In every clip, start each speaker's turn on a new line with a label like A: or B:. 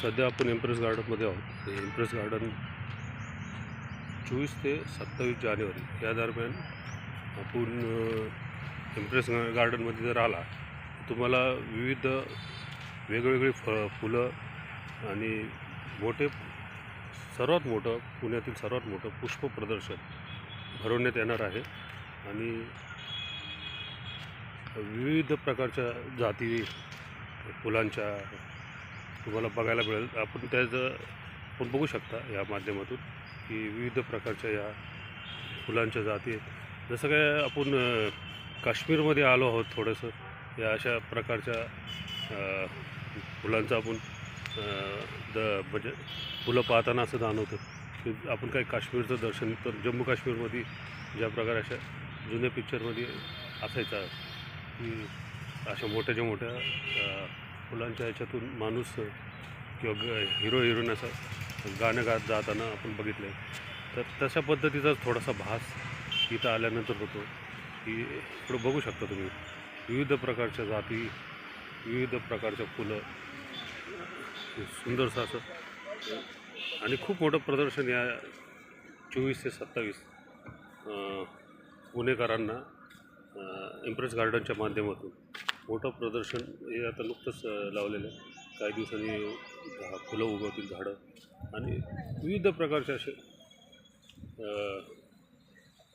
A: सध्या आपण एम्प्रेस गार्डनमध्ये आहोत. एम्प्रेस गार्डन चोवीस ते सत्तावीस जानेवारी या दरम्यान आपण एम्प्रेस गार्डनमध्ये जर आला तुम्हाला विविध वेगवेगळी फ फुलं आणि मोठे सर्वात मोठं पुण्यातील सर्वात मोठं पुष्प प्रदर्शन भरवण्यात येणार आहे. आणि विविध प्रकारच्या जाती फुलांच्या तुम्हाला बघायला मिळेल. आपण त्याचं आपण बघू शकता या माध्यमातून की विविध प्रकारच्या या फुलांच्या जाती आहेत. जसं काय आपण काश्मीरमध्ये आलो आहोत थोडंसं या अशा प्रकारच्या फुलांचा आपण द म्हणजे फुलं पाहताना असं जाणवतं की आपण काही काश्मीरचं दर्शन तर जम्मू काश्मीरमध्ये ज्या प्रकारे अशा जुन्या पिक्चरमध्ये असायचा की अशा मोठ्याच्या मोठ्या फुलांच्या ह्याच्यातून माणूस किंवा ग हिरो हिरोईन असं गाणं गात जाताना आपण बघितलं आहे तर तशा पद्धतीचा थोडासा भास इथं आल्यानंतर होतो. की थोडं बघू शकता तुम्ही. विविध प्रकारच्या जाती विविध प्रकारच्या फुलं. सुंदरसं असं. आणि खूप मोठं प्रदर्शन या चोवीस ते सत्तावीस पुणेकरांना इम्प्रेस गार्डनच्या माध्यमातून. मोठं प्रदर्शन हे आता नुकतंच लावलेलं आहे. काही दिवसांनी झा फुलं उगवतील झाडं आणि विविध प्रकारचे असे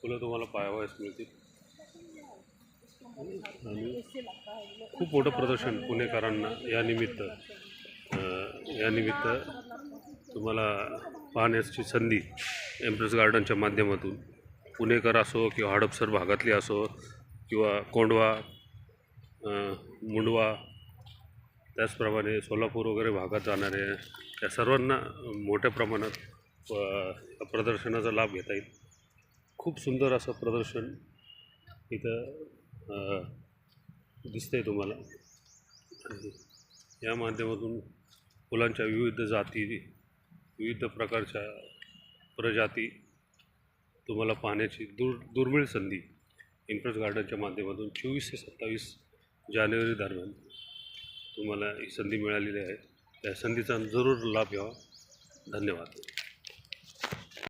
A: फुलं तुम्हाला पाहावयास मिळतील. आणि खूप मोठं प्रदर्शन पुणेकरांना या निमित्त या निमित्त तुम्हाला पाहण्याची संधी एम्प्रेस गार्डनच्या माध्यमातून पुणेकर असो किंवा हडपसर भागातले असो किंवा कोंडवा मुंडवा त्याचप्रमाणे सोलापूर वगैरे भागात जाणारे या सर्वांना मोठ्या प्रमाणात प्रदर्शनाचा लाभ घेता येईल. खूप सुंदर असं प्रदर्शन इथं दिसतं दिसतंय तुम्हाला. या माध्यमातून फुलांच्या विविध जाती विविध प्रकारच्या प्रजाती तुम्हाला पाहण्याची दूर दुर्मिळ संधी इम्प्रेस गार्डनच्या माध्यमातून चोवीस ते सत्तावीस जानेवारी दरम्यान तुम्हाला ही संधी मिळालेली आहे. त्या संधीचा जरूर लाभ घ्यावा. धन्यवाद.